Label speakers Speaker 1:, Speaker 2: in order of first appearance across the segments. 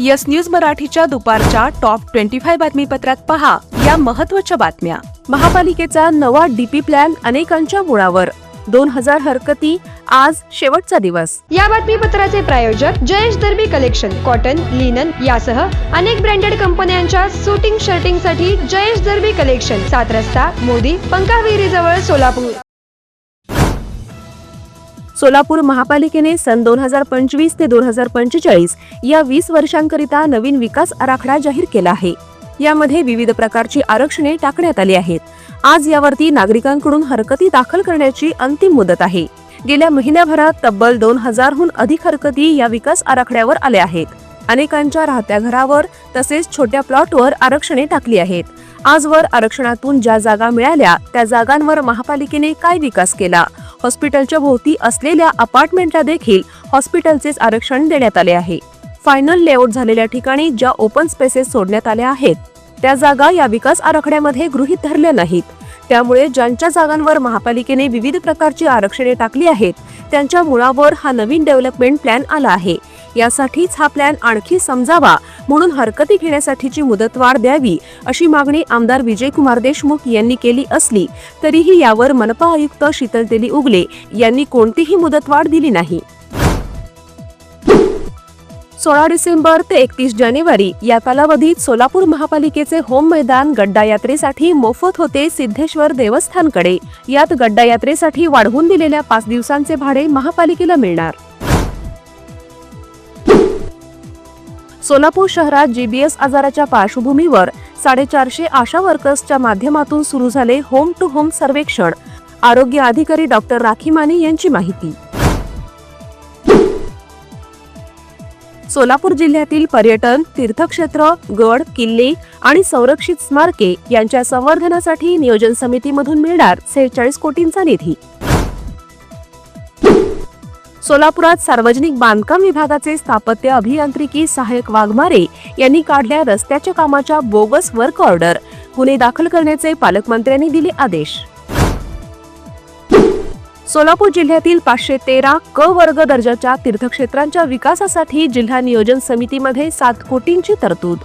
Speaker 1: yes news मराठीच्या दुपारच्या top twenty five बातमीपत्रात पहा या महत्वाच्या बातम्या महापालिकेचा नवा डीपी प्लॅन अनेकांच्या मुळावर दोन हजार हरकती आज शेवटचा दिवस
Speaker 2: या बातमीपत्राचे प्रायोजक Jayesh Darbi collection cotton linen यासह अनेक ब्रँडेड कंपन्यांच्या शूटिंग शर्टिंग साठी जयेश दर्बी कलेक्शन सात रस्ता मोदी विहिरी जवळ सोलापूर
Speaker 1: सोलापूर महापालिकेने सन दोन हजार पंचवीस ते दोन हजार पंचेचाळीस या वीस वर्षांकरिता नवीन विकास आराखडा जाहीर केला आहे यामध्ये विविध प्रकारची आरक्षणे टाकण्यात आली आहेत आज यावरती नागरिकांकडून हरकती दाखल करण्याची अंतिम मुदत आहे गेल्या महिन्याभरात तब्बल दोन हजारहून अधिक हरकती या विकास आराखड्यावर आल्या आहेत अनेकांच्या राहत्या घरावर तसेच छोट्या प्लॉटवर आरक्षणे टाकली आहेत आजवर आरक्षणातून ज्या जागा मिळाल्या त्या जागांवर महापालिकेने काय विकास केला हॉस्पिटलच्या भोवती असलेल्या अपार्टमेंटला देखील हॉस्पिटलचेच आरक्षण देण्यात आले आहे फायनल लेआउट झालेल्या ठिकाणी ज्या ओपन स्पेसेस सोडण्यात आल्या आहेत त्या जागा या विकास आराखड्यामध्ये गृहित धरल्या नाहीत त्यामुळे ज्यांच्या जागांवर महापालिकेने विविध प्रकारची आरक्षणे टाकली आहेत त्यांच्या मुळावर हा नवीन डेव्हलपमेंट प्लॅन आला आहे यासाठीच हा प्लॅन आणखी समजावा म्हणून हरकती घेण्यासाठीची मुदतवाढ द्यावी अशी मागणी आमदार विजयकुमार देशमुख यांनी केली असली तरीही यावर मनपा आयुक्त शीतल तेली उगले यांनी कोणतीही मुदतवाढ दिली नाही सोळा डिसेंबर ते एकतीस जानेवारी या कालावधीत सोलापूर महापालिकेचे होम मैदान गड्डा यात्रेसाठी मोफत होते सिद्धेश्वर देवस्थानकडे यात गड्डा यात्रेसाठी वाढवून दिलेल्या पाच दिवसांचे भाडे महापालिकेला मिळणार सोलापूर शहरात जीबीएस आजाराच्या पार्श्वभूमीवर साडेचारशे आशा वर्कर्सच्या माध्यमातून सुरू झाले होम टू होम सर्वेक्षण आरोग्य अधिकारी डॉक्टर राखी माने यांची माहिती सोलापूर जिल्ह्यातील पर्यटन तीर्थक्षेत्र गड किल्ले आणि संरक्षित स्मारके यांच्या संवर्धनासाठी नियोजन समितीमधून मिळणार सेहेचाळीस कोटींचा निधी सोलापुरात सार्वजनिक बांधकाम विभागाचे स्थापत्य अभियांत्रिकी सहाय्यक वाघमारे यांनी काढल्या रस्त्याच्या कामाच्या बोगस वर्क ऑर्डर गुन्हे दाखल करण्याचे पालकमंत्र्यांनी दिले आदेश सोलापूर जिल्ह्यातील पाचशे तेरा क वर्ग दर्जाच्या तीर्थक्षेत्रांच्या विकासासाठी जिल्हा नियोजन समितीमध्ये सात कोटींची तरतूद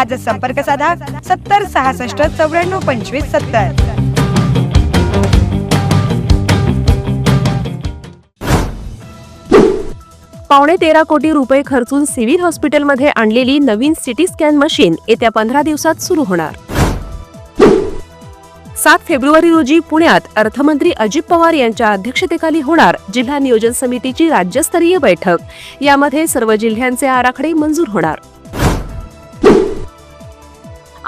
Speaker 2: आज संपर्क साधा सत्तर सहासष्ट चौऱ्याण्णव पंचवीस सत्तर
Speaker 1: पावणे तेरा कोटी रुपये खर्चून सिव्हिल हॉस्पिटलमध्ये आणलेली नवीन सिटी स्कॅन मशीन येत्या पंधरा दिवसात सुरू होणार सात फेब्रुवारी रोजी पुण्यात अर्थमंत्री अजित पवार यांच्या अध्यक्षतेखाली होणार जिल्हा नियोजन समितीची राज्यस्तरीय बैठक यामध्ये सर्व जिल्ह्यांचे आराखडे मंजूर होणार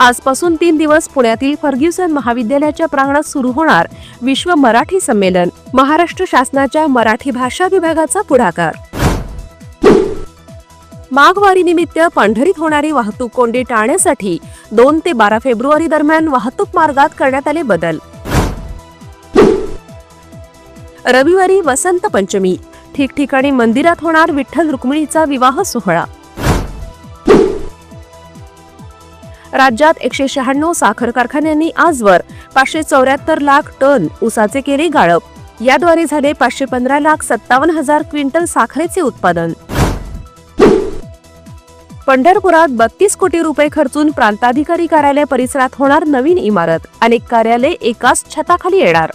Speaker 1: आजपासून तीन दिवस पुण्यातील फर्ग्युसन महाविद्यालयाच्या प्रांगणात सुरू होणार विश्व मराठी संमेलन महाराष्ट्र शासनाच्या मराठी भाषा विभागाचा पुढाकार निमित्त पांढरीत होणारी वाहतूक कोंडी टाळण्यासाठी दोन ते बारा फेब्रुवारी दरम्यान वाहतूक मार्गात करण्यात आले बदल रविवारी वसंत पंचमी ठिकठिकाणी मंदिरात होणार विठ्ठल रुक्मिणीचा विवाह सोहळा राज्यात एकशे शहाण्णव साखर कारखान्यांनी आजवर पाचशे चौऱ्याहत्तर लाख टन ऊसाचे केले गाळप याद्वारे झाले पाचशे पंधरा लाख सत्तावन्न हजार क्विंटल साखरेचे उत्पादन पंढरपुरात बत्तीस कोटी रुपये खर्चून प्रांताधिकारी कार्यालय परिसरात होणार नवीन इमारत अनेक कार्यालय एकाच छताखाली येणार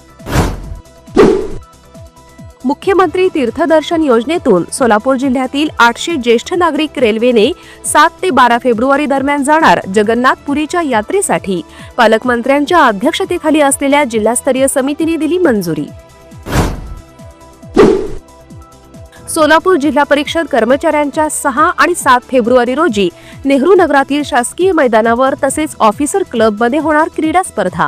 Speaker 1: मुख्यमंत्री तीर्थदर्शन योजनेतून सोलापूर जिल्ह्यातील आठशे ज्येष्ठ नागरिक रेल्वेने सात ते बारा फेब्रुवारी दरम्यान जाणार जगन्नाथपुरीच्या यात्रेसाठी पालकमंत्र्यांच्या अध्यक्षतेखाली असलेल्या जिल्हास्तरीय समितीने दिली मंजुरी सोलापूर जिल्हा परिषद कर्मचाऱ्यांच्या सहा आणि सात फेब्रुवारी रोजी नेहरू नगरातील शासकीय मैदानावर तसेच ऑफिसर क्लबमध्ये होणार क्रीडा स्पर्धा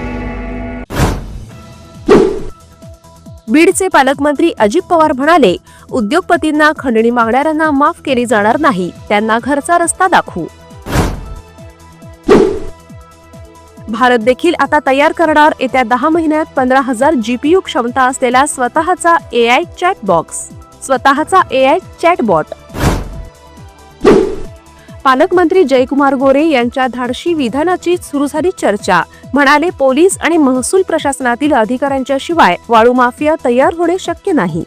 Speaker 1: बीडचे पालकमंत्री अजित पवार म्हणाले उद्योगपतींना खंडणी मागणाऱ्यांना माफ केली जाणार नाही त्यांना घरचा रस्ता दाखवू भारत देखील आता तयार करणार येत्या दहा महिन्यात पंधरा हजार जीपीयू क्षमता असलेला स्वतःचा एआय चॅट बॉक्स स्वतःचा एआय चॅटबॉट पालकमंत्री जयकुमार गोरे यांच्या धाडशी विधानाची सुरू झाली चर्चा म्हणाले पोलीस आणि महसूल प्रशासनातील अधिकाऱ्यांच्या शिवाय वाळू माफिया तयार होणे शक्य नाही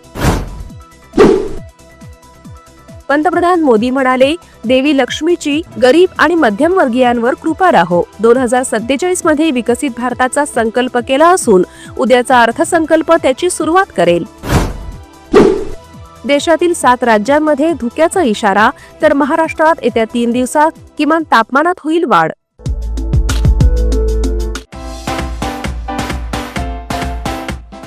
Speaker 1: पंतप्रधान मोदी म्हणाले देवी लक्ष्मीची गरीब आणि वर्गीयांवर कृपा राहो दोन हजार सत्तेचाळीस मध्ये विकसित भारताचा संकल्प केला असून उद्याचा अर्थसंकल्प त्याची सुरुवात करेल देशातील सात राज्यांमध्ये धुक्याचा इशारा तर महाराष्ट्रात येत्या तीन दिवसात किमान तापमानात होईल वाढ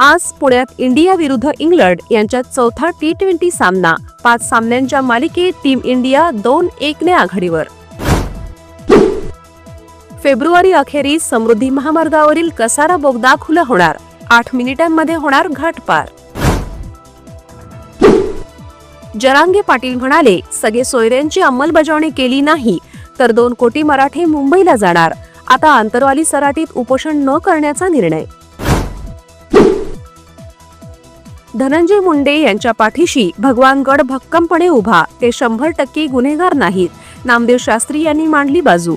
Speaker 1: आज पुण्यात इंडिया विरुद्ध इंग्लंड यांच्यात चौथा टी ट्वेंटी सामना पाच सामन्यांच्या मालिकेत टीम इंडिया दोन ने आघाडीवर फेब्रुवारी अखेरीस समृद्धी महामार्गावरील कसारा बोगदा खुला होणार आठ मिनिटांमध्ये होणार घाटपार जरांगे पाटील म्हणाले सगळे सोयऱ्यांची अंमलबजावणी केली नाही तर दोन कोटी मराठे मुंबईला जाणार आता आंतरवाली सराटीत उपोषण न करण्याचा निर्णय धनंजय मुंडे यांच्या पाठीशी भगवान गड भक्कमपणे उभा ते शंभर टक्के गुन्हेगार नाहीत नामदेव शास्त्री यांनी मांडली बाजू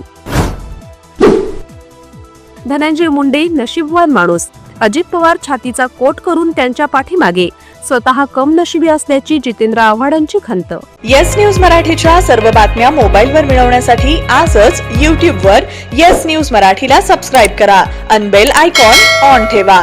Speaker 1: धनंजय मुंडे नशीबवान माणूस अजित पवार छातीचा कोट करून त्यांच्या पाठीमागे स्वतः कम नशिबी असल्याची जितेंद्र आव्हाडांची खंत
Speaker 3: येस न्यूज मराठीच्या सर्व बातम्या मोबाईल वर मिळवण्यासाठी आजच युट्यूब वर येस न्यूज मराठीला सबस्क्राईब करा अनबेल आयकॉन ऑन ठेवा